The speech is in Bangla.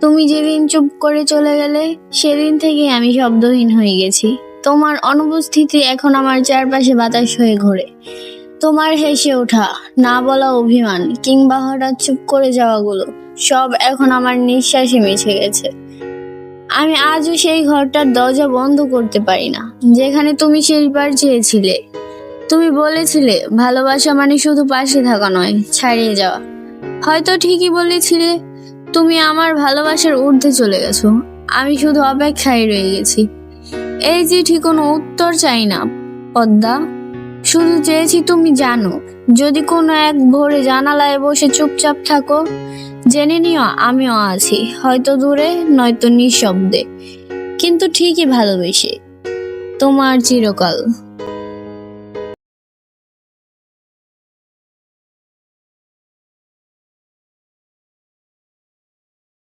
তুমি যেদিন চুপ করে চলে গেলে, সেদিন থেকে আমি শব্দহীন হয়ে গেছি। তোমার অনুপস্থিতি এখন আমার চারপাশে বাতাস হয়ে ঘোরে। তোমার হেসে ওঠা, না বলা অভিমান, কিংবা হঠাৎ চুপ করে যাওয়াগুলো, সব এখন আমার নিঃশ্বাসে মিশে গেছে। আমি আজও সেই ঘরটার দরজা বন্ধ করতে পারি না, যেখানে তুমি শেষবার চেয়েছিলে। তুমি বলেছিলে, ভালোবাসা মানে শুধু পাশে থাকা নয়, ছাড়িয়ে যাওয়া। হয়তো ঠিকই বলেছিলে তুমি আমার ভালোবাসার ঊর্ধ্বে চলে গেছো। আমি শুধু অপেক্ষায় রয়ে গেছি। এই চিঠি কোনো উত্তর চাই না, পদ্মা। শুধু চেয়েছি তুমি জানো, যদি কোনো এক ভোরে জানালায় বসে চুপচাপ থাকো, জেনে নিও আমিও আছি, হয়তো দূরে, নয়তো নিঃশব্দে। কিন্তু ঠিকই ভালোবেসে। তোমার চিরকাল।